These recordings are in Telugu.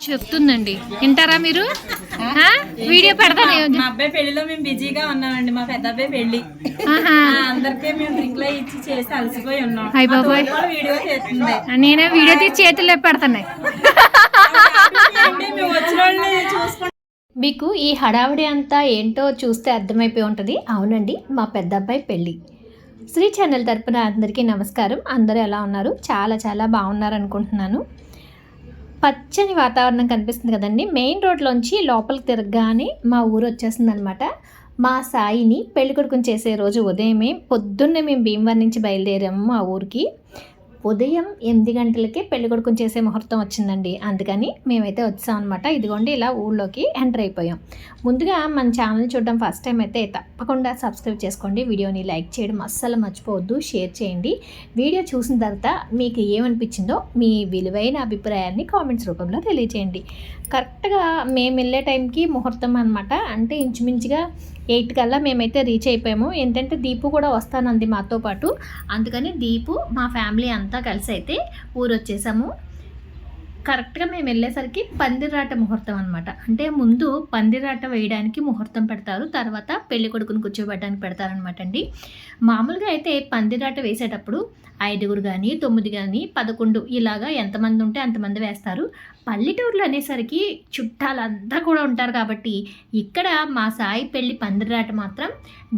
చెప్తుందండి. వింటారా మీరు? ఆ? వీడియో పెడతాను. మా అబ్బాయి పెళ్ళిలో మేము బిజీగా ఉన్నామండి. మా పెద్ద అబ్బాయి పెళ్ళి అందరికీ మేము డ్రింక్లో ఇచ్చి చేసి అలసిపోయి ఉన్నాం. హాయ్ బాబాయ్. వీడియో చేస్తుంది. నేనే వీడియో తీసి చేతుల్లో పెడుతున్నాయి అంటే మేము వచ్చిన వాళ్ళని చూసుకుంటాం. మీకు ఈ హడావిడి అంతా ఏంటో చూస్తే అర్థమైపోయి ఉంటుంది. అవునండి మా పెద్ద అబ్బాయి పెళ్ళి. శ్రీ ఛానల్ తరపున అందరికీ నమస్కారం. అందరూ ఎలా ఉన్నారు? చాలా చాలా బాగున్నారు అనుకుంటున్నాను పచ్చని వాతావరణం కనిపిస్తుంది కదండి. మెయిన్ రోడ్లోంచి లోపలికి తిరగగానే మా ఊరు వచ్చేస్తుంది అనమాట మా సాయిని పెళ్ళికొడుకుని చేసే రోజు ఉదయమే పొద్దున్నే మేము భీమవరం నుంచి బయలుదేరాము మా ఊరికి. ఉదయం ఎనిమిది గంటలకే పెళ్ళి కొడుకుని చేసే ముహూర్తం వచ్చిందండి. అందుకని మేమైతే వచ్చాం అనమాట ఇదిగోండి ఇలా ఊళ్ళోకి ఎంటర్ అయిపోయాం. ముందుగా మన ఛానల్ చూడడం ఫస్ట్ టైం అయితే తప్పకుండా సబ్స్క్రైబ్ చేసుకోండి. వీడియోని లైక్ చేయడం అస్సలు మర్చిపోవద్దు. షేర్ చేయండి. వీడియో చూసిన తర్వాత మీకు ఏమనిపించిందో మీ విలువైన అభిప్రాయాన్ని కామెంట్స్ రూపంలో తెలియజేయండి కరెక్ట్గా మేము వెళ్ళే టైంకి ముహూర్తం అనమాట అంటే ఇంచుమించుగా ఎయిట్ కల్లా మేమైతే రీచ్ అయిపోయాము. ఏంటంటే దీపు కూడా వస్తానంది మాతో పాటు. అందుకని దీపు మా ఫ్యామిలీ అంతా కలిసి అయితే ఊరు వచ్చేసాము కరెక్ట్గా మేము వెళ్ళేసరికి పందిరాట ముహూర్తం అనమాట అంటే ముందు పందిరాట వేయడానికి ముహూర్తం పెడతారు తర్వాత పెళ్ళి కొడుకుని కూర్చోబెట్టడానికి పెడతారనమాట అండి. మామూలుగా అయితే పందిరాట వేసేటప్పుడు ఐదుగురు కానీ తొమ్మిది కానీ పదకొండు ఇలాగా ఎంతమంది ఉంటే అంతమంది వేస్తారు. పల్లెటూరులో అనేసరికి చుట్టాలంతా కూడా ఉంటారు కాబట్టి ఇక్కడ మా సాయి పెళ్ళి పందిరాట మాత్రం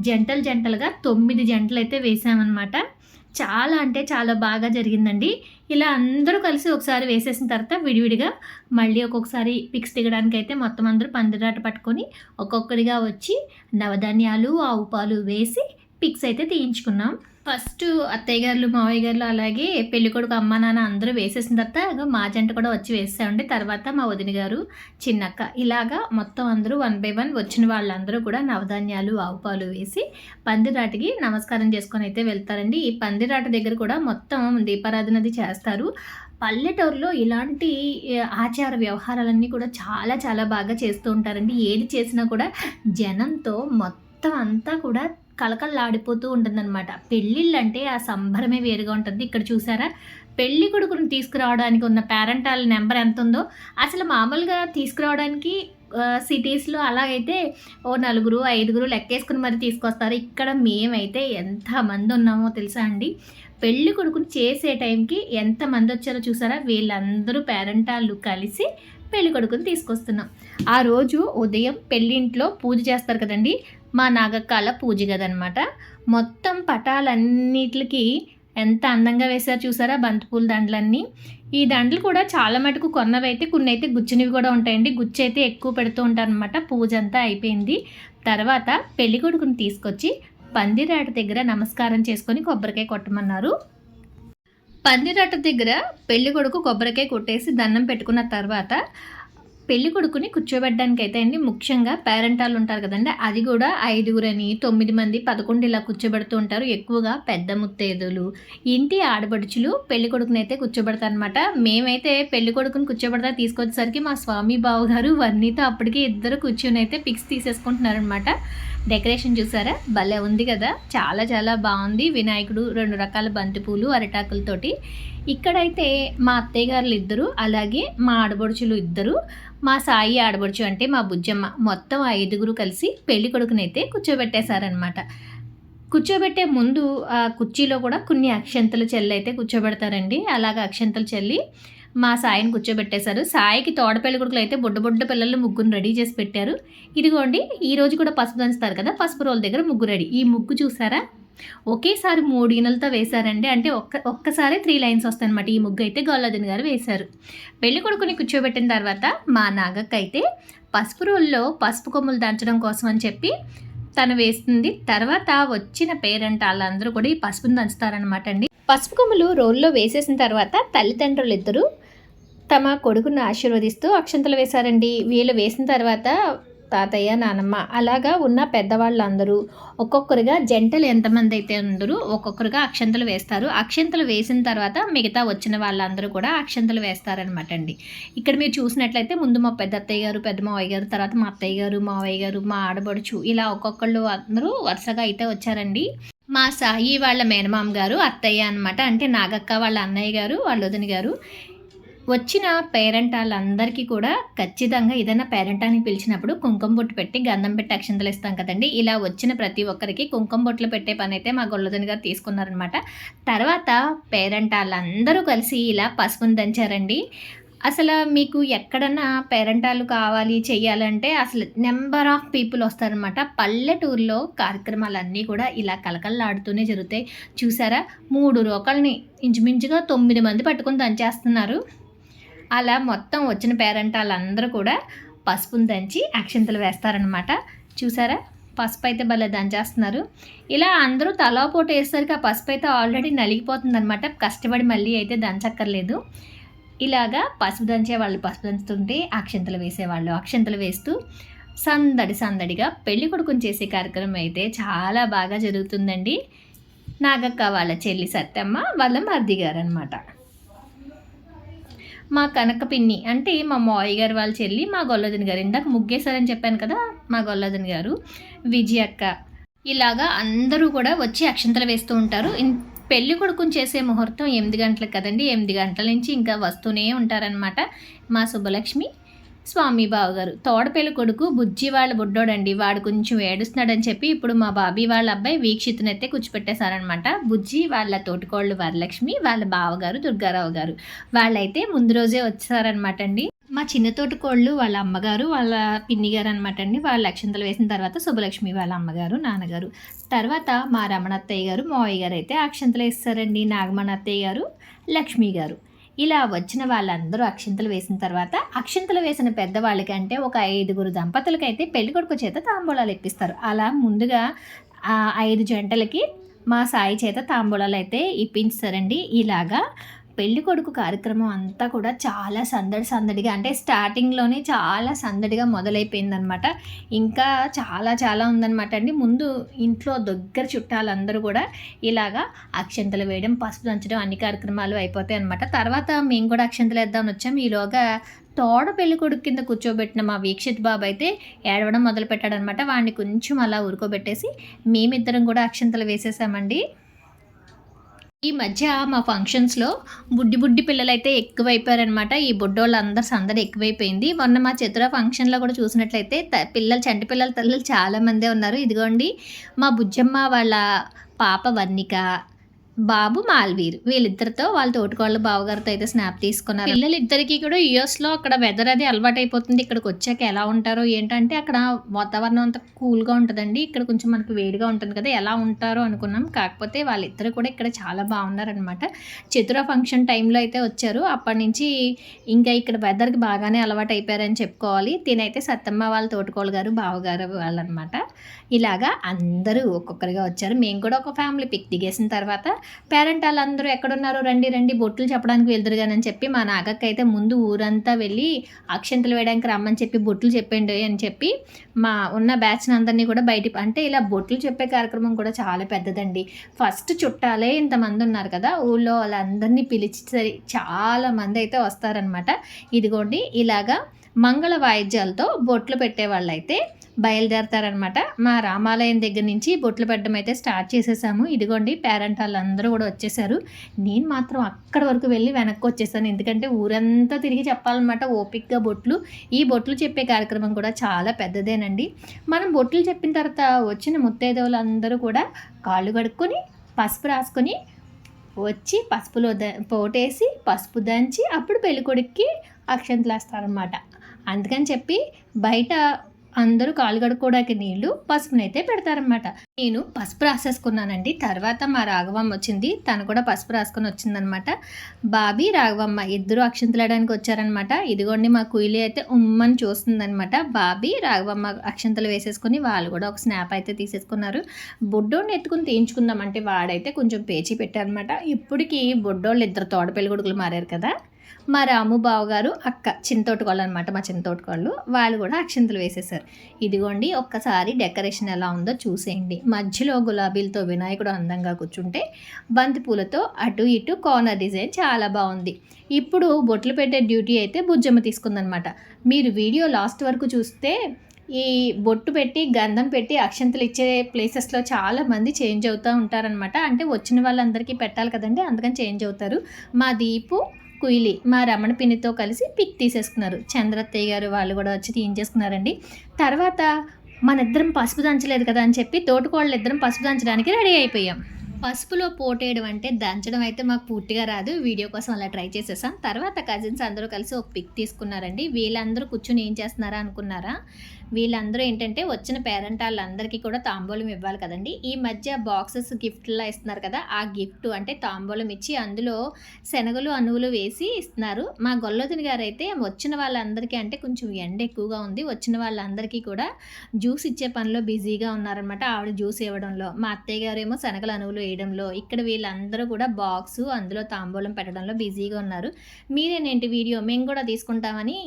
జంటలు జంటలుగా తొమ్మిది జంటలు అయితే వేసామన్నమాట. చాలా అంటే చాలా బాగా జరిగిందండి. ఇలా అందరూ కలిసి ఒకసారి వేసేసిన తర్వాత విడివిడిగా మళ్ళీ ఒక్కొక్కసారి పిక్స్ దిగడానికి అయితే మొత్తం అందరూ పందిరాట పట్టుకొని ఒక్కొక్కరిగా వచ్చి నవధాన్యాలు ఆవు పాలు వేసి పిక్స్ అయితే తీయించుకున్నాం. ఫస్ట్ అత్తయ్య గారు మావయ్య గారు అలాగే పెళ్ళి కొడుకు అమ్మ నాన్న అందరూ వేసేసిన తర్వాత మా జంట కూడా వచ్చి వేసామండి తర్వాత మా వదిన గారు చిన్నక్క ఇలాగా మొత్తం అందరూ వన్ బై వన్ వచ్చిన వాళ్ళందరూ కూడా నవధాన్యాలు ఆవుపాలు వేసి పందిరాటికి నమస్కారం చేసుకొని అయితే వెళ్తారండి. ఈ పందిరాట దగ్గర కూడా మొత్తం దీపారాధనది చేస్తారు. పల్లెటూరులో ఇలాంటి ఆచార వ్యవహారాలన్నీ కూడా చాలా చాలా బాగా చేస్తూ ఉంటారండి. ఏది చేసినా కూడా జనంతో మొత్తం మొత్తం అంతా కూడా కలకల్లాడిపోతూ ఉంటుందన్నమాట. అనమాట పెళ్ళిళ్ళంటే ఆ సంబరమే వేరుగా ఉంటుంది. ఇక్కడ చూసారా? పెళ్ళి కొడుకుని తీసుకురావడానికి ఉన్న పేరెంటాల నెంబర్ ఎంత ఉందో అసలు మామూలుగా తీసుకురావడానికి సిటీస్లో అలాగైతే ఓ నలుగురు ఐదుగురు లెక్కేసుకుని మరి తీసుకొస్తారు. ఇక్కడ మేమైతే ఎంతమంది ఉన్నామో తెలుసా అండి? పెళ్ళి కొడుకుని చేసే టైంకి ఎంతమంది వచ్చారో చూసారా? వీళ్ళందరూ పేరెంటాళ్ళు కలిసి పెళ్ళి కొడుకుని తీసుకొస్తున్నాం. ఆ రోజు ఉదయం పెళ్ళింట్లో పూజ చేస్తారు కదండి. మా నాగక్కాల పూజ గదనమాట మొత్తం పటాలన్నిటికి ఎంత అందంగా వేశారు చూసారా? బంతిపూల దండలన్నీ. ఈ దండలు కూడా చాలా మటుకు కొన్నవి అయితే కొన్ని అయితే గుచ్చినవి కూడా ఉంటాయండి. గుచ్చి అయితే ఎక్కువ పెడుతూ ఉంటారనమాట పూజ అంతా అయిపోయింది. తర్వాత పెళ్ళి కొడుకుని తీసుకొచ్చి పందిరాట దగ్గర నమస్కారం చేసుకొని కొబ్బరికాయ కొట్టమన్నారు. పందిరాట దగ్గర పెళ్ళి కొడుకు కొబ్బరికాయ కొట్టేసి దండం పెట్టుకున్న తర్వాత పెళ్ళి కొడుకుని కూర్చోబెట్టడానికి అయితే అండి ముఖ్యంగా పేరెంటాలు ఉంటారు కదండి అది కూడా ఐదుగురని తొమ్మిది మంది పదకొండు ఇలా కూర్చోబెడుతూ ఉంటారు. ఎక్కువగా పెద్ద ముత్తేదులు ఇంటి ఆడపడుచులు పెళ్ళి కొడుకుని అయితే కూర్చోబెడతారు అనమాట మేమైతే పెళ్ళి కొడుకుని కూర్చోబెడతా తీసుకొచ్చేసరికి మా స్వామి బావు గారు వర్ణితో అప్పటికే ఇద్దరు కూర్చొని అయితే పిక్స్ తీసేసుకుంటున్నారనమాట డెకరేషన్ చూసారా? భలే ఉంది కదా? చాలా చాలా బాగుంది. వినాయకుడు రెండు రకాల బంతిపూలు అరిటాకులతోటి ఇక్కడైతే మా అత్తయ్య గారులు ఇద్దరు అలాగే మా ఆడబడుచులు ఇద్దరు. మా సాయి ఆడబడుచు అంటే మా బుజ్జమ్మ. మొత్తం ఐదుగురు కలిసి పెళ్ళి కొడుకునైతే కూర్చోబెట్టేశారనమాట కూర్చోబెట్టే ముందు ఆ కుర్చీలో కూడా కొన్ని అక్షంతలు చెల్లి అయితే కూర్చోబెడతారండి. అలాగ అక్షంతలు చెల్లి మా సాయిని కూర్చోబెట్టేశారు. సాయికి తోడ పెళ్ళి కొడుకులు అయితే బుడ్డ బుడ్డ పిల్లలు ముగ్గురు రెడీ చేసి పెట్టారు. ఇదిగోండి ఈ రోజు కూడా పసుపు దంచుతారు కదా పసుపు రోల దగ్గర ముగ్గు రెడీ. ఈ ముగ్గు చూసారా? ఒకేసారి మూడు గిన్నెలతో వేశారండి. అంటే ఒక్క ఒక్కసారి త్రీ లైన్స్ వస్తాయన్నమాట. ఈ ముగ్గు అయితే గొల్లదిన గారు వేశారు. పెళ్ళి కొడుకుని కూర్చోబెట్టిన తర్వాత మా నాగక్క అయితే పసుపు రోల్లో పసుపు కొమ్ములు దంచడం కోసం అని చెప్పి తను వేస్తుంది. తర్వాత వచ్చిన పేరెంట్ వాళ్ళందరూ కూడా ఈ పసుపుని దంచుతారనమాట అండి. పసుపు కొమ్ములు రోల్లో వేసేసిన తర్వాత తల్లిదండ్రులు ఇద్దరు తమ కొడుకును ఆశీర్వదిస్తూ అక్షంతలు వేశారండి. వీళ్ళు వేసిన తర్వాత తాతయ్య నానమ్మ అలాగా ఉన్న పెద్దవాళ్ళందరూ ఒక్కొక్కరుగా జంటలు ఎంతమంది అయితే అందరూ ఒక్కొక్కరుగా అక్షంతలు వేస్తారు. అక్షంతలు వేసిన తర్వాత మిగతా వచ్చిన వాళ్ళందరూ కూడా అక్షంతలు వేస్తారనమాట అండి. ఇక్కడ మీరు చూసినట్లయితే ముందు మా పెద్ద అత్తయ్య గారు పెద్ద మావయ్య గారు తర్వాత మా అత్తయ్య గారు మావయ్య గారు మా ఆడబడుచు ఇలా ఒక్కొక్కళ్ళు అందరూ వరుసగా అయితే వచ్చారండి. మా సాయి వాళ్ళ మేనమామ గారు అత్తయ్య అనమాట అంటే నాగక్క వాళ్ళ అన్నయ్య గారు వాళ్ళ వదిన గారు. వచ్చిన పేరెంట్ వాళ్ళందరికీ కూడా ఖచ్చితంగా ఏదైనా పేరెంట్ అని పిలిచినప్పుడు కుంకుమ బొట్టు పెట్టి గంధం పెట్టి అక్షంతలు ఇస్తాం కదండి. ఇలా వచ్చిన ప్రతి ఒక్కరికి కుంకుమ బొట్లు పెట్టే పని అయితే మా గొల్లదని గారు తీసుకున్నారనమాట తర్వాత పేరెంట్ వాళ్ళందరూ కలిసి ఇలా పసుపుని దంచారండి. అసలు మీకు ఎక్కడన్నా పేరెంటాలు కావాలి చేయాలంటే అసలు నెంబర్ ఆఫ్ పీపుల్ వస్తారనమాట పల్లెటూరులో కార్యక్రమాలన్నీ కూడా ఇలా కలకల్లాడుతూనే జరుగుతాయి. చూసారా? మూడు రోకల్ని ఇంచుమించుగా తొమ్మిది మంది పట్టుకొని దంచేస్తున్నారు. అలా మొత్తం వచ్చిన పేరెంటాలందరూ కూడా పసుపును దంచి అక్షంతలు వేస్తారనమాట చూసారా? పసుపు అయితే భలే దంచేస్తున్నారు. ఇలా అందరూ తలా పోటు వేసరికి ఆ పసుపు అయితే ఆల్రెడీ నలిగిపోతుందనమాట కష్టపడి మళ్ళీ అయితే దంచక్కర్లేదు. ఇలాగా పసుపు దంచే వాళ్ళు పసుపు దంచుతుంటే అక్షంతలు వేసేవాళ్ళు. అక్షంతలు వేస్తూ సందడి సందడిగా పెళ్ళి కొడుకుని చేసే కార్యక్రమం అయితే చాలా బాగా జరుగుతుందండి. నాగక్క వాళ్ళ చెల్లి సత్యమ్మ వాళ్ళ మర్ది గారు అనమాట మా కనక పిన్ని అంటే మా మావయ్య గారు వాళ్ళ చెల్లి మా గొల్లదిని గారు. ఇందాక ముగ్గేశారని చెప్పాను కదా మా గొల్లదిని గారు విజయ అక్క. ఇలాగా అందరూ కూడా వచ్చి అక్షంతలు వేస్తూ ఉంటారు. ఇన్- పెళ్ళి కొడుకుని చేసే ముహూర్తం ఎనిమిది గంటలకు కదండి. ఎనిమిది గంటల నుంచి ఇంకా వస్తూనే ఉంటారనమాట మా శుభలక్ష్మి స్వామి బావ గారు తోడపెళ్ళి కొడుకు బుజ్జి వాళ్ళ బుడ్డోడండి. వాడు కొంచెం ఏడుస్తున్నాడని చెప్పి ఇప్పుడు మా బాబీ వాళ్ళ అబ్బాయి వీక్షితునైతే కూర్చిపెట్టేశారనమాట బుజ్జి వాళ్ళ తోటికోళ్ళు వరలక్ష్మి వాళ్ళ బావగారు దుర్గారావు గారు. వాళ్ళైతే ముందు రోజే వచ్చారనమాట అండి మా చిన్న తోటికోళ్ళు వాళ్ళ అమ్మగారు వాళ్ళ పిన్ని గారు అనమాట అండి వాళ్ళ అక్షంతలు వేసిన తర్వాత శుభలక్ష్మి వాళ్ళ అమ్మగారు నాన్నగారు. తర్వాత మా రమణత్తయ్య గారు మావయ్య గారు అయితే అక్షంతలు వేస్తారండి. నాగమణ అత్తయ్య గారు లక్ష్మి గారు. ఇలా వచ్చిన వాళ్ళందరూ అక్షింతలు వేసిన తర్వాత అక్షింతలు వేసిన పెద్దవాళ్ళకంటే ఒక ఐదుగురు దంపతులకైతే పెళ్ళి కొడుకు చేత తాంబూలాలు ఇప్పిస్తారు. అలా ముందుగా ఆ ఐదు జంటలకి మా సాయి చేత తాంబూలాలు అయితే ఇప్పించారండి. ఇలాగా పెళ్ళి కొడుకు కార్యక్రమం అంతా కూడా చాలా సందడి సందడిగా అంటే స్టార్టింగ్లోనే చాలా సందడిగా మొదలైపోయిందనమాట. ఇంకా చాలా చాలా ఉందన్నమాట అండి. ముందు ఇంట్లో దగ్గర చుట్టాలందరూ కూడా ఇలాగా అక్షంతలు వేయడం పసుపు దంచడం అన్ని కార్యక్రమాలు అయిపోతాయి అనమాట తర్వాత మేము కూడా అక్షంతలు వేద్దామని వచ్చాం. ఈలోగా తోడ పెళ్ళి కొడుకు కింద కూర్చోబెట్టిన మా వీక్షిత్ బాబు అయితే ఏడవడం మొదలు పెట్టాడనమాట వాడిని కొంచెం అలా ఊరుకోబెట్టేసి మేమిద్దరం కూడా అక్షంతలు వేసేసామండి. ఈ మధ్య మా ఫంక్షన్స్లో బుడ్డి బుడ్డి పిల్లలు అయితే ఎక్కువైపోయారనమాట ఈ బుడ్డోళ్ళందరూ సందడి ఎక్కువైపోయింది. మొన్న మా చిత్ర ఫంక్షన్లో కూడా చూసినట్లయితే పిల్లలు చంటి పిల్లల తల్లులు చాలామందే ఉన్నారు. ఇదిగోండి మా బుజ్జమ్మ వాళ్ళ పాప వర్ణిక బాబు మాల్వీర్. వీళ్ళిద్దరితో వాళ్ళ తోటికోళ్ళ బావగారితో అయితే స్నాప్ తీసుకున్నారు. పిల్లలు ఇద్దరికి కూడా యుఎస్లో అక్కడ వెదర్ అది అలవాటు అయిపోతుంది ఇక్కడికి వచ్చాక ఎలా ఉంటారో ఏంటంటే అక్కడ వాతావరణం అంత కూల్గా ఉంటుందండి. ఇక్కడ కొంచెం మనకు వేడిగా ఉంటుంది కదా ఎలా ఉంటారో అనుకున్నాం. కాకపోతే వాళ్ళిద్దరు కూడా ఇక్కడ చాలా బాగున్నారనమాట. చతుర ఫంక్షన్ టైంలో అయితే వచ్చారు. అప్పటి నుంచి ఇంకా ఇక్కడ వెదర్కి బాగానే అలవాటు అయిపోయారని చెప్పుకోవాలి. తినైతే సత్తమ్మ వాళ్ళ తోటికోళ్ళ గారు బావగారు వాళ్ళనమాట. ఇలాగా అందరూ ఒక్కొక్కరిగా వచ్చారు. మేము కూడా ఒక ఫ్యామిలీ పిక్ దిగేసిన తర్వాత పేరెంట్ వాళ్ళందరూ ఎక్కడున్నారు రండి రండి బొట్లు చెప్పడానికి వెళ్దురుగానని చెప్పి మా నాగక్క అయితే ముందు ఊరంతా వెళ్ళి అక్షంతలు వేయడానికి రమ్మని చెప్పి బొట్లు చెప్పండి అని చెప్పి మా ఉన్న బ్యాచ్ని అందరినీ కూడా బయట అంటే ఇలా బొట్లు చెప్పే కార్యక్రమం కూడా చాలా పెద్దదండి. ఫస్ట్ చుట్టాలే ఇంతమంది ఉన్నారు కదా ఊళ్ళో వాళ్ళందరినీ పిలిచి చాలా మంది అయితే వస్తారనమాట ఇదిగోండి ఇలాగా మంగళ వాయిద్యాలతో బొట్లు పెట్టే వాళ్ళైతే బయలుదేరతారనమాట. మా రామాలయం దగ్గర నుంచి బొట్లు పెట్టడం అయితే స్టార్ట్ చేసేసాము. ఇదిగోండి పేరెంట్ వాళ్ళందరూ కూడా వచ్చేసారు. నేను మాత్రం అక్కడ వరకు వెళ్ళి వెనక్కి వచ్చేసాను. ఎందుకంటే ఊరంతా తిరిగి చెప్పాలన్నమాట ఓపిక్గా బొట్లు. ఈ బొట్లు చెప్పే కార్యక్రమం కూడా చాలా పెద్దదేనండి. మనం బొట్లు చెప్పిన తర్వాత వచ్చిన ముత్తైదవులు అందరూ కూడా కాళ్ళు కడుక్కొని పసుపు రాసుకొని వచ్చి పసుపులో ద పోటేసి పసుపు దంచి అప్పుడు పెళ్ళికొడుక్కి అక్షంతలు వేస్తారనమాట అందుకని చెప్పి బయట అందరూ కాలు కడుక్కోవడానికి నీళ్ళు పసుపునైతే పెడతారనమాట నేను పసుపు రాసేసుకున్నానండి. తర్వాత మా రాఘవమ్మ వచ్చింది. తను కూడా పసుపు రాసుకొని వచ్చిందనమాట బాబీ రాఘవమ్మ ఇద్దరు అక్షంతలేయడానికి వచ్చారనమాట ఇదిగోండి మా కుయిలి అయితే ఉమ్మని చూస్తుందనమాట బాబీ రాఘవమ్మ అక్షంతలు వేసేసుకొని వాళ్ళు కూడా ఒక స్నాప్ అయితే తీసేసుకున్నారు. బొడ్డోడిని ఎత్తుకుని తీయించుకుందామంటే వాడైతే కొంచెం పేచి పెట్టారనమాట ఇప్పటికీ బొడ్డోళ్ళు ఇద్దరు తోడ కొడుకులు మారారు కదా. మా రాము బావగారు అక్క చింతోటుకోళ్ళు అనమాట మా చింతోటుకోళ్ళు వాళ్ళు కూడా అక్షింతలు వేసేసారు. ఇదిగోండి ఒక్కసారి డెకరేషన్ ఎలా ఉందో చూసేయండి. మధ్యలో గులాబీలతో వినాయకుడు అందంగా కూర్చుంటే బంతి పూలతో అటు ఇటు కార్నర్ డిజైన్ చాలా బాగుంది. ఇప్పుడు బొట్లు పెట్టే డ్యూటీ అయితే బుజ్జమ్మ తీసుకుందనమాట మీరు వీడియో లాస్ట్ వరకు చూస్తే ఈ బొట్టు పెట్టి గంధం పెట్టి అక్షంతలు ఇచ్చే ప్లేసెస్లో చాలా మంది చేంజ్ అవుతూ ఉంటారనమాట అంటే వచ్చిన వాళ్ళందరికీ పెట్టాలి కదండి అందుకని చేంజ్ అవుతారు. మా దీపు కుయిలి మా రమణ పిన్నితో కలిసి పిక్ తీసేసుకున్నారు. చంద్రత్తయ్య గారు వాళ్ళు కూడా వచ్చి తీయించేసుకున్నారండి తర్వాత మన ఇద్దరం పసుపు దంచలేదు కదా అని చెప్పి తోటకోళ్ళు ఇద్దరం పసుపు దంచడానికి రెడీ అయిపోయాం. పసుపులో పోటేయడం అంటే దంచడం అయితే మాకు పూర్తిగా రాదు. వీడియో కోసం అలా ట్రై చేసేసాం. తర్వాత కజిన్స్ అందరూ కలిసి ఒక పిక్ తీసుకున్నారండి. వీళ్ళందరూ కూర్చొని ఏం చేస్తున్నారా అనుకున్నారా? వీళ్ళందరూ ఏంటంటే వచ్చిన పేరెంట్ వాళ్ళందరికీ కూడా తాంబూలం ఇవ్వాలి కదండి. ఈ మధ్య బాక్సెస్ గిఫ్ట్లా ఇస్తున్నారు కదా ఆ గిఫ్ట్ అంటే తాంబూలం ఇచ్చి అందులో శనగలు అనువులు వేసి ఇస్తున్నారు. మా గొల్లదిని గారు అయితే వచ్చిన వాళ్ళందరికీ అంటే కొంచెం ఎండ ఎక్కువగా ఉంది. వచ్చిన వాళ్ళందరికీ కూడా జ్యూస్ ఇచ్చే పనిలో బిజీగా ఉన్నారనమాట ఆవిడ జ్యూస్ ఇవ్వడంలో. మా అత్తయ్య గారు ఏమో శనగల అనువులు వేయడంలో. ఇక్కడ వీళ్ళందరూ కూడా బాక్స్ అందులో తాంబూలం పెట్టడంలో బిజీగా ఉన్నారు. మీరేనేంటి వీడియో? మేము కూడా తీసుకుంటామని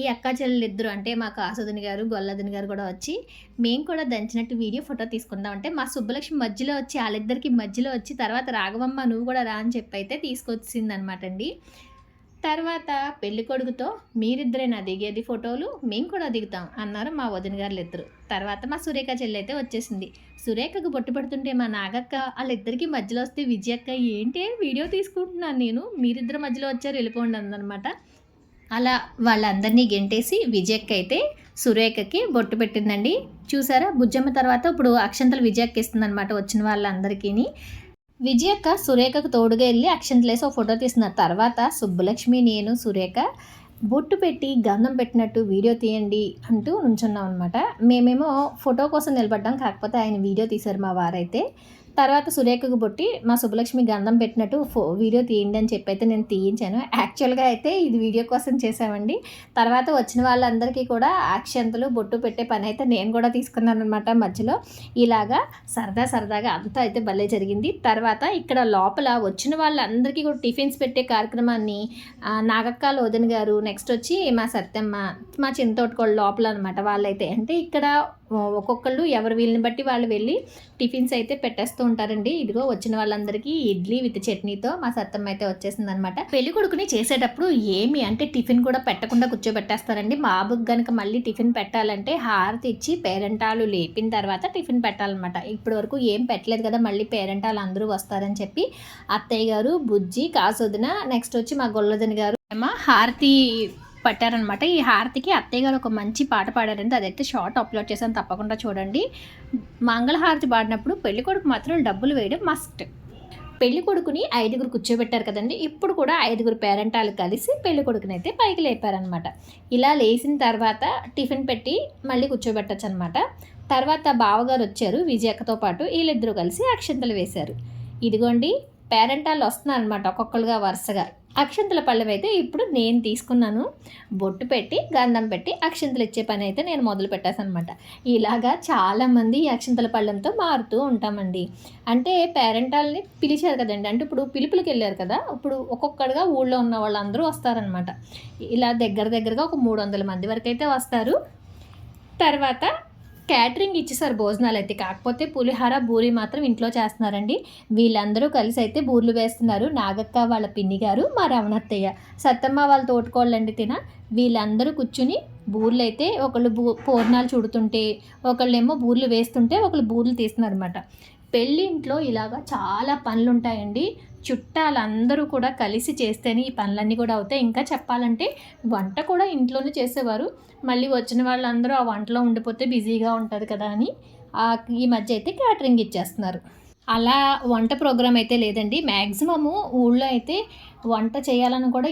ఈ అక్క చెల్లెలు ఇద్దరు అంటే మా కాసుదిని గారు గొల్లదిని గారు కూడా వచ్చి మేము కూడా దంచినట్టు వీడియో ఫోటో తీసుకుందాం అంటే మా సుబ్బలక్ష్మి మధ్యలో వచ్చి వాళ్ళిద్దరికి మధ్యలో వచ్చి తర్వాత రాఘవమ్మ నువ్వు కూడా రా అని చెప్పి అయితే తీసుకొచ్చింది అనమాట అండి తర్వాత పెళ్ళి కొడుకుతో మీరిద్దరేనా దిగేది ఫోటోలు మేము కూడా దిగుతాం అన్నారు మా వదిన గారు ఇద్దరు తర్వాత మా సురేఖ చెల్లి అయితే వచ్చేసింది. సురేఖకు బొట్టు పెడుతుంటే మా నాగక్క వాళ్ళిద్దరికీ మధ్యలో వస్తే విజయక్క ఏంటి వీడియో తీసుకుంటున్నాను నేను మీరిద్దరు మధ్యలో వచ్చారు వెళ్ళిపోండి అందనమాట అలా వాళ్ళందరినీ గెంటేసి విజయక్క అయితే సురేఖకి బొట్టు పెట్టిందండి. చూసారా? బుజ్జమ్మ తర్వాత ఇప్పుడు అక్షంతలు విజయక్క ఇస్తుందన్నమాట వచ్చిన వాళ్ళందరికీ విజయక్క సురేఖకు తోడుగా వెళ్ళి అక్షంతలేసి ఒక ఫోటో తీసిన తర్వాత సుబ్బలక్ష్మి నేను సురేఖ బొట్టు పెట్టి గంధం పెట్టినట్టు వీడియో తీయండి అంటూ నుంచున్నాం అనమాట మేమేమో ఫోటో కోసం నిలబడ్డాం కాకపోతే ఆయన వీడియో తీశారు మా వారైతే. తర్వాత సురేఖకు బొట్టి మా సుబ్బలక్ష్మి గంధం పెట్టినట్టు ఫో వీడియో తీయండి అని చెప్పి అయితే నేను తీయించాను. యాక్చువల్గా అయితే ఇది వీడియో కోసం చేసామండి తర్వాత వచ్చిన వాళ్ళందరికీ కూడా అక్షంతలు బొట్టు పెట్టే పని అయితే నేను కూడా తీసుకున్నాను అనమాట మధ్యలో. ఇలాగా సరదా సరదాగా అంతా అయితే భలే జరిగింది. తర్వాత ఇక్కడ లోపల వచ్చిన వాళ్ళందరికీ కూడా టిఫిన్స్ పెట్టే కార్యక్రమాన్ని ఆ, నాగక్క లోదన్ గారు నెక్స్ట్ వచ్చి మా సత్యమ్మ మా చింతోటకోళ్ళు లోపల అనమాట వాళ్ళైతే. అంటే ఇక్కడ ఒక్కొక్కళ్ళు ఎవరు వీళ్ళని బట్టి వాళ్ళు వెళ్ళి టిఫిన్స్ అయితే పెట్టేస్తూ ఉంటారండి ఇదిగో వచ్చిన వాళ్ళందరికీ ఇడ్లీ విత్ చట్నీతో మా సత్తమ్మ అయితే వచ్చేసింది అనమాట పెళ్ళి కొడుకుని చేసేటప్పుడు ఏమి అంటే టిఫిన్ కూడా పెట్టకుండా కూర్చోబెట్టేస్తారండి. బాబుకి గనుక మళ్ళీ టిఫిన్ పెట్టాలంటే హారతి ఇచ్చి పేరెంటాలు లేపిన తర్వాత టిఫిన్ పెట్టాలన్నమాట. ఇప్పటి వరకు ఏం పెట్టలేదు కదా మళ్ళీ పేరెంటాలు అందరూ వస్తారని చెప్పి అత్తయ్య గారు బుజ్జి కాసొదిన నెక్స్ట్ వచ్చి మా గొల్లదని గారు. ఏమో హారతి పట్టారనమాట. ఈ హారతికి అత్తయ్య గారు ఒక మంచి పాట పాడారంటే అదైతే షార్ట్ అప్లోడ్ చేశాను తప్పకుండా చూడండి. మంగళహారతి పాడినప్పుడు పెళ్ళి కొడుకు మాత్రం డబ్బులు వేయడం మస్ట్ పెళ్ళి కొడుకుని ఐదుగురు కూర్చోబెట్టారు కదండి. ఇప్పుడు కూడా ఐదుగురు పేరెంటాలు కలిసి పెళ్ళి కొడుకుని అయితే పైకి లేపారనమాట. ఇలా లేచిన తర్వాత టిఫిన్ పెట్టి మళ్ళీ కూర్చోబెట్టచ్చు అనమాట తర్వాత బావగారు వచ్చారు విజయక్కతో పాటు వీళ్ళిద్దరూ కలిసి అక్షంతలు వేశారు. ఇదిగోండి పేరెంటాలు వస్తున్నారనమాట ఒక్కొక్కరుగా వరుసగా. అక్షంతల పళ్ళెం అయితే ఇప్పుడు నేను తీసుకున్నాను. బొట్టు పెట్టి గంధం పెట్టి అక్షంతలు ఇచ్చే పని అయితే నేను మొదలు పెట్టేసాను అనమాట ఇలాగా చాలామంది ఈ అక్షంతల పళ్ళెంతో మారుతూ ఉంటామండి. అంటే పేరెంటాలని పిలిచారు కదండి. అంటే ఇప్పుడు పిలుపులకు వెళ్ళారు కదా. ఇప్పుడు ఒక్కొక్కడుగా ఊళ్ళో ఉన్న వాళ్ళందరూ వస్తారనమాట ఇలా దగ్గర దగ్గరగా ఒక మూడు వందల మంది వరకు అయితే వస్తారు. తర్వాత క్యాటరింగ్ ఇచ్చేసారు భోజనాలు అయితే. కాకపోతే పులిహార బూరి మాత్రం ఇంట్లో చేస్తున్నారండి. వీళ్ళందరూ కలిసి అయితే బూర్లు వేస్తున్నారు. నాగక్క వాళ్ళ పిన్ని గారు మా రమణత్తయ్య. సత్తమ్మ వాళ్ళ తోటకోళ్ళండి తిన. వీళ్ళందరూ కూర్చుని బూర్లు అయితే ఒకళ్ళు బూ పూర్ణాలు చుడుతుంటే ఒకళ్ళేమో బూర్లు వేస్తుంటే ఒకళ్ళు బూర్లు తీస్తున్నారు అనమాట పెళ్ళి ఇంట్లో ఇలాగా చాలా పనులు ఉంటాయండి చుట్టాలందరూ కూడా కలిసి చేస్తేనే ఈ పనులన్నీ కూడా అవుతాయి. ఇంకా చెప్పాలంటే వంట కూడా ఇంట్లోనే చేసేవారు. మళ్ళీ వచ్చిన వాళ్ళందరూ ఆ వంటలో ఉండిపోతే బిజీగా ఉంటుంది కదా అని ఈ మధ్య అయితే క్యాటరింగ్ ఇచ్చేస్తున్నారు. అలా వంట ప్రోగ్రామ్ అయితే లేదండి. మ్యాక్సిమము ఊళ్ళో అయితే వంట చేయాలని కూడా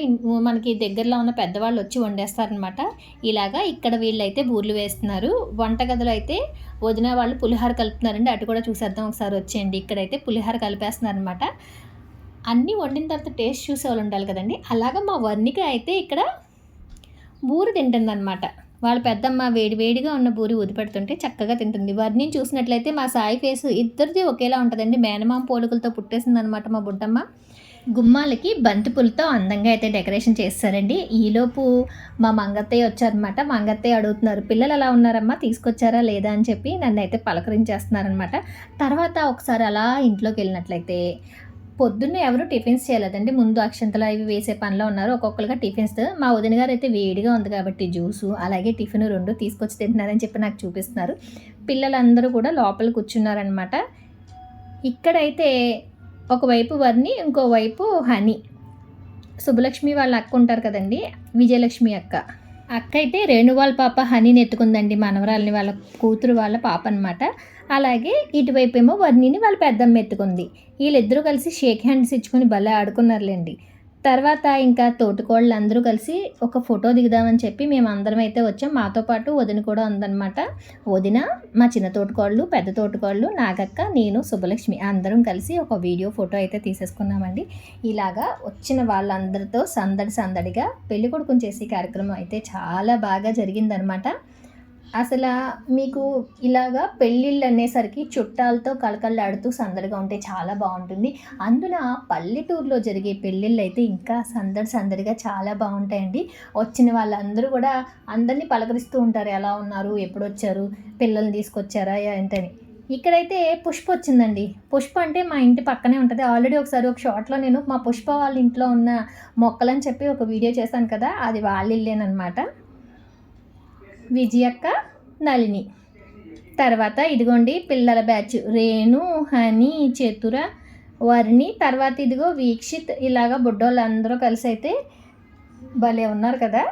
మనకి దగ్గరలో ఉన్న పెద్దవాళ్ళు వచ్చి వండేస్తారనమాట ఇలాగా ఇక్కడ వీళ్ళైతే బూర్లు వేస్తున్నారు. వంటగదిలో అయితే వదిన వాళ్ళు పులిహార కలుపుతున్నారండి. అటు కూడా చూసేద్దాం. ఒకసారి వచ్చేయండి. ఇక్కడైతే పులిహార కలిపేస్తున్నారనమాట అన్నీ వండిన తర్వాత టేస్ట్ చూసే వాళ్ళు ఉండాలి కదండి. అలాగా మా వర్ణిక అయితే ఇక్కడ బూరి తింటుందన్నమాట. వాళ్ళ పెద్దమ్మ వేడి వేడిగా ఉన్న బూరి ఉదిపెడుతుంటే చక్కగా తింటుంది. వర్ణిని చూసినట్లయితే మా సాయి ఫేస్ ఇద్దరిది ఒకేలా ఉంటుందండి. మేనమామ పోలికలతో పుట్టేసిందనమాట మా బుడ్డమ్మ. గుమ్మాలకి బంతిపూలతో అందంగా అయితే డెకరేషన్ చేస్తారండి. ఈలోపు మా మంగత్తయ్య వచ్చారనమాట మంగత్తయ్య అడుగుతున్నారు పిల్లలు ఎలా ఉన్నారమ్మా? తీసుకొచ్చారా? లేదా? అని చెప్పి నన్ను అయితే పలకరించేస్తున్నారనమాట తర్వాత ఒకసారి అలా ఇంట్లోకి వెళ్ళినట్లయితే పొద్దున్న ఎవరు టిఫిన్స్ చేయలేదండి. ముందు అక్షంతలు అవి వేసే పనిలో ఉన్నారు. ఒక్కొక్కరుగా టిఫిన్స్ మా వదిన గారు అయితే వేడిగా ఉంది కాబట్టి జ్యూసు అలాగే టిఫిన్ రెండు తీసుకొచ్చి తింటున్నారని చెప్పి నాకు చూపిస్తున్నారు. పిల్లలందరూ కూడా లోపల కూర్చున్నారనమాట ఇక్కడైతే ఒకవైపు వర్ణి ఇంకోవైపు హనీ. శుభలక్ష్మి వాళ్ళ అక్క ఉంటారు కదండి విజయలక్ష్మి అక్క. అక్క అయితే రేణువాళ్ళ పాప హనీని ఎత్తుకుందండి. మనవరాలని వాళ్ళ కూతురు వాళ్ళ పాప అనమాట అలాగే ఇటువైపు ఏమో వర్ణిని వాళ్ళ పెద్దమ్మ ఎత్తుకుంది. వీళ్ళిద్దరూ కలిసి షేక్ హ్యాండ్స్ ఇచ్చుకొని భలే ఆడుకున్నారులేండి. తర్వాత ఇంకా తోటికోళ్ళు అందరూ కలిసి ఒక ఫోటో దిగుదామని చెప్పి మేము అందరం అయితే వచ్చాం. మాతో పాటు వదిన కూడా ఉందన్నమాట. వదిన మా చిన్న తోటికోళ్ళు పెద్ద తోటికోళ్ళు నాగక్క నేను శుభలక్ష్మి అందరం కలిసి ఒక వీడియో ఫోటో అయితే తీసేసుకున్నామండి. ఇలాగా వచ్చిన వాళ్ళందరితో సందడి సందడిగా పెళ్ళికొడుకుని చేసే కార్యక్రమం అయితే చాలా బాగా జరిగిందనమాట అసలు మీకు ఇలాగా పెళ్ళిళ్ళు అనేసరికి చుట్టాలతో కలకల్లాడుతూ సందడిగా ఉంటే చాలా బాగుంటుంది. అందున పల్లెటూరులో జరిగే పెళ్ళిళ్ళు అయితే ఇంకా సందడి సందడిగా చాలా బాగుంటాయండి. వచ్చిన వాళ్ళందరూ కూడా అందరినీ పలకరిస్తూ ఉంటారు. ఎలా ఉన్నారు? ఎప్పుడు వచ్చారు పిల్లల్ని తీసుకొచ్చారా? ఏంటని. ఇక్కడైతే పుష్ప వచ్చిందండి. పుష్ప అంటే మా ఇంటి పక్కనే ఉంటుంది. ఆల్రెడీ ఒకసారి ఒక షార్ట్లో నేను మా పుష్ప వాళ్ళ ఇంట్లో ఉన్న మొక్కలని చెప్పి ఒక వీడియో చేశాను కదా అది వాళ్ళ ఇల్లేనమాట విజయక్క నళిని. తర్వాత ఇదిగోండి పిల్లల బ్యాచ్. రేణు హని చతుర వర్ణి. తర్వాత ఇదిగో వీక్షిత్. ఇలాగ బుడ్డోళ్ళందరూ కలిసి అయితే భలే ఉన్నారు కదా.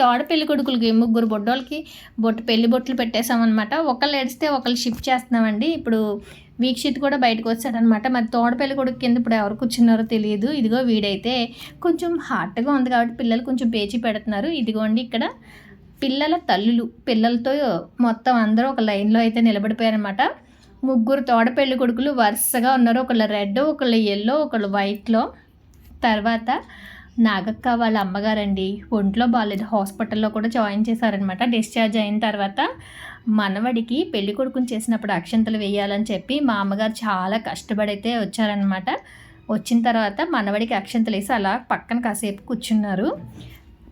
తోడ పెళ్ళి కొడుకులకి ముగ్గురు బొడ్డోళ్ళకి బొట్టు పెళ్ళి బొట్లు పెట్టేశామన్నమాట. ఒకళ్ళు ఏడిస్తే ఒకళ్ళు షిఫ్ట్ చేస్తున్నామండి. ఇప్పుడు వీక్షిత్ కూడా బయటకు వచ్చాడనమాట మరి తోడ పెళ్ళి కొడుకు కింద ఇప్పుడు ఎవరు కూర్చున్నారో తెలియదు. ఇదిగో వీడైతే కొంచెం హార్ట్గా ఉంది కాబట్టి పిల్లలు కొంచెం పేచి పెడుతున్నారు. ఇదిగోండి ఇక్కడ పిల్లల తల్లులు పిల్లలతో మొత్తం అందరూ ఒక లైన్లో అయితే నిలబడిపోయారనమాట ముగ్గురు తోడ పెళ్ళి కొడుకులు వరుసగా ఉన్నారు. ఒకళ్ళు రెడ్ ఒకళ్ళు ఎల్లో ఒకళ్ళు వైట్లో తర్వాత నాగక్క వాళ్ళ అమ్మగారండి. ఒంట్లో బాగాలేదు హాస్పిటల్లో కూడా జాయిన్ చేశారనమాట డిశ్చార్జ్ అయిన తర్వాత మనవడికి పెళ్ళి కొడుకుని చేసినప్పుడు అక్షంతలు వేయాలని చెప్పి మా అమ్మగారు చాలా కష్టపడి అయితే వచ్చారనమాట వచ్చిన తర్వాత మనవడికి అక్షంతలు వేసి అలా పక్కన కాసేపు కూర్చున్నారు.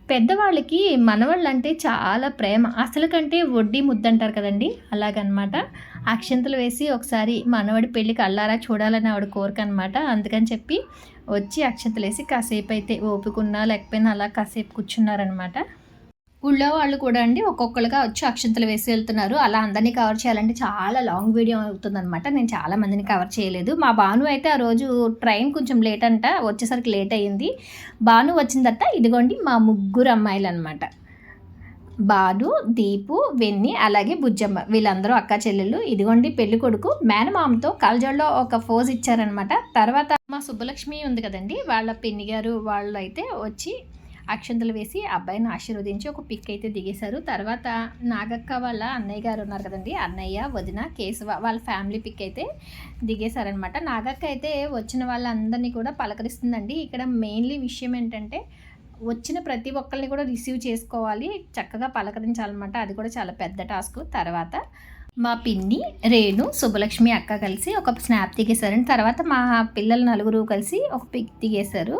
పెద్దవాళ్ళకి మనవాళ్ళు అంటే చాలా ప్రేమ. అసలు కంటే వడ్డీ ముద్దంటారు కదండి. అలాగనమాట. అక్షంతలు వేసి ఒకసారి మనవడి పెళ్ళికి అల్లారా చూడాలని ఆవిడ కోరిక అనమాట అందుకని చెప్పి వచ్చి అక్షంతలు వేసి కాసేపు అయితే ఓపికన్నా లేకపోయినా అలా కాసేపు కూర్చున్నారనమాట. ఊళ్ళో వాళ్ళు కూడా అండి ఒక్కొక్కరుగా వచ్చి అక్షంతలు వేసి వెళ్తున్నారు. అలా అందరినీ కవర్ చేయాలంటే చాలా లాంగ్ వీడియో అవుతుందన్నమాట. నేను చాలా మందిని కవర్ చేయలేదు. మా భాను అయితే ఆ రోజు ట్రైన్ కొంచెం లేట్ అంట వచ్చేసరికి లేట్ అయ్యింది. భాను వచ్చిన తర్వాత ఇదిగోండి మా ముగ్గురు అమ్మాయిలు అనమాట బాను దీపు వెన్ని అలాగే బుజ్జమ్మ. వీళ్ళందరూ అక్క చెల్లెళ్ళు. ఇదిగోండి పెళ్ళి కొడుకు మేనమామతో కలజోళ్ళలో ఒక ఫోజ్ ఇచ్చారనమాట తర్వాత మా సుబ్బలక్ష్మి ఉంది కదండి వాళ్ళ పిన్ని గారు వాళ్ళు అయితే వచ్చి అక్షంతలు వేసి అబ్బాయిని ఆశీర్వదించి ఒక పిక్ అయితే దిగేశారు. తర్వాత నాగక్క వాళ్ళ అన్నయ్య గారు ఉన్నారు కదండి. అన్నయ్య వదిన కేశవ వాళ్ళ ఫ్యామిలీ పిక్ అయితే దిగేశారనమాట. నాగక్క అయితే వచ్చిన వాళ్ళందరినీ కూడా పలకరిస్తుందండి. ఇక్కడ మెయిన్లీ విషయం ఏంటంటే వచ్చిన ప్రతి ఒక్కరిని కూడా రిసీవ్ చేసుకోవాలి చక్కగా పలకరించాలన్నమాట. అది కూడా చాలా పెద్ద టాస్క్. తర్వాత మా పిన్ని రేణు సుబ్బలక్ష్మి అక్క కలిసి ఒక స్నాప్ దిగేశారండి. తర్వాత మా పిల్లలు నలుగురు కలిసి ఒక పిక్ దిగేశారు.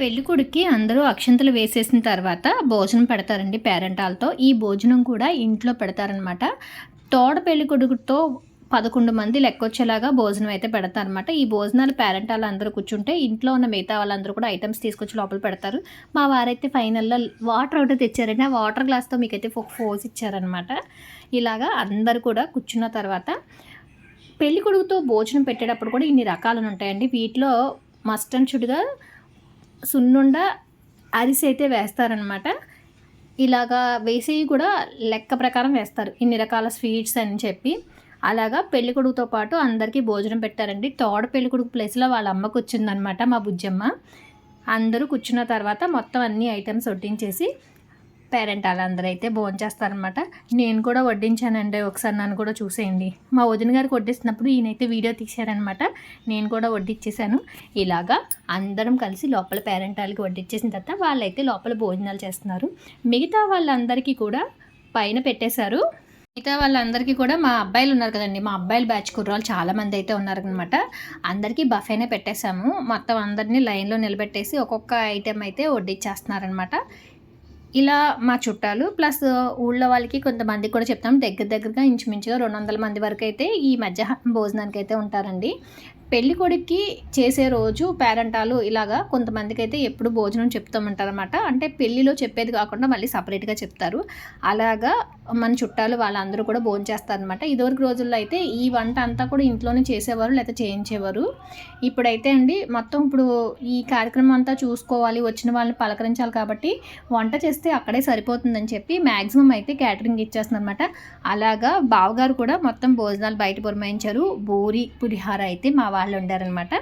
పెళ్ళికొడుక్కి అందరూ అక్షంతలు వేసేసిన తర్వాత భోజనం పెడతారండి పేరెంటాలతో. ఈ భోజనం కూడా ఇంట్లో పెడతారనమాట. తోడ పెళ్ళికొడుకుతో పదకొండు మంది లెక్కొచ్చేలాగా భోజనం అయితే పెడతారనమాట. ఈ భోజనాలు పేరెంట్ వాళ్ళందరూ కూర్చుంటే ఇంట్లో ఉన్న మిగతా వాళ్ళందరూ కూడా ఐటమ్స్ తీసుకొచ్చి లోపల పెడతారు. మా వారైతే ఫైనల్లో వాటర్ ఒకటి తెచ్చారండి. ఆ వాటర్ గ్లాస్తో మీకైతే ఒక ఫోజ్ ఇచ్చారనమాట. ఇలాగా అందరు కూడా కూర్చున్న తర్వాత పెళ్ళికొడుకుతో భోజనం పెట్టేటప్పుడు కూడా ఇన్ని రకాలు ఉంటాయండి వీటిలో మస్ట్ అండ్ షుడ్గా సున్నుండ అరిసి అయితే వేస్తారనమాట ఇలాగా వేసి కూడా లెక్క ప్రకారం వేస్తారు. ఇన్ని రకాల స్వీట్స్ అని చెప్పి. అలాగా పెళ్ళికొడుకుతో పాటు అందరికీ భోజనం పెట్టారండి. తోడ పెళ్ళికొడుకు ప్లేస్లో వాళ్ళ అమ్మకు వచ్చిందనమాట మా బుజ్జమ్మ. అందరూ కూర్చున్న తర్వాత మొత్తం అన్ని ఐటమ్స్ వడ్డించేసి పేరెంట్ వాళ్ళందరూ అయితే భోంచేస్తారనమాట నేను కూడా వడ్డించానండి ఒకసారి నన్ను కూడా చూసేయండి. మా వదిన గారికి వడ్డిస్తున్నప్పుడు ఈయనైతే వీడియో తీశారనమాట నేను కూడా వడ్డిచ్చేసాను. ఇలాగా అందరం కలిసి లోపల పేరెంట్ వాళ్ళకి వడ్డిచ్చేసిన తర్వాత వాళ్ళైతే లోపల భోజనాలు చేస్తున్నారు. మిగతా వాళ్ళందరికీ కూడా పైన పెట్టేశారు. మిగతా వాళ్ళందరికీ కూడా మా అబ్బాయిలు ఉన్నారు కదండి మా అబ్బాయిలు బ్యాచ్ కుర్రాలు చాలామంది అయితే ఉన్నారనమాట అందరికీ బఫేనే పెట్టేశాము. మొత్తం అందరినీ లైన్లో నిలబెట్టేసి ఒక్కొక్క ఐటెం అయితే వడ్డిచ్చేస్తున్నారనమాట ఇలా మా చుట్టాలు ప్లస్ ఊళ్ళో వాళ్ళకి కొంతమంది కూడా చెప్తాం. దగ్గర దగ్గరగా ఇంచుమించుగా రెండు వందల మంది వరకు అయితే ఈ మధ్యాహ్నం భోజనానికి అయితే ఉంటారండి. పెళ్ళి కొడుక్కి చేసే రోజు పేరెంటాలు ఇలాగా కొంతమందికి అయితే ఎప్పుడు భోజనం చెప్తామంటారనమాట అంటే పెళ్ళిలో చెప్పేది కాకుండా మళ్ళీ సపరేట్గా చెప్తారు. అలాగా మన చుట్టాలు వాళ్ళందరూ కూడా భోజనం చేస్తారనమాట ఇదివరకు రోజుల్లో అయితే ఈ వంట అంతా కూడా ఇంట్లోనే చేసేవారు లేకపోతే చేయించేవారు. ఇప్పుడైతే అండి మొత్తం ఇప్పుడు ఈ కార్యక్రమం అంతా చూసుకోవాలి వచ్చిన వాళ్ళని పలకరించాలి కాబట్టి వంట చేస్తే అక్కడే సరిపోతుందని చెప్పి మ్యాక్సిమం అయితే క్యాటరింగ్ ఇచ్చేస్తుందనమాట అలాగా బావగారు కూడా మొత్తం భోజనాలు బయట పురమాయించారు. బూరి పులిహార అయితే మా వాళ్ళు ఉండారనమాట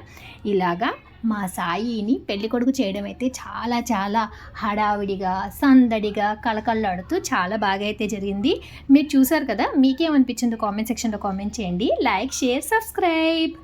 ఇలాగా మా సాయిని పెళ్ళి కొడుకు చేయడం అయితే చాలా చాలా హడావిడిగా సందడిగా కళకళలాడుతూ చాలా బాగా అయితే జరిగింది. మీరు చూసారు కదా మీకేమనిపించిందో కామెంట్ సెక్షన్లో కామెంట్ చేయండి. Like share subscribe.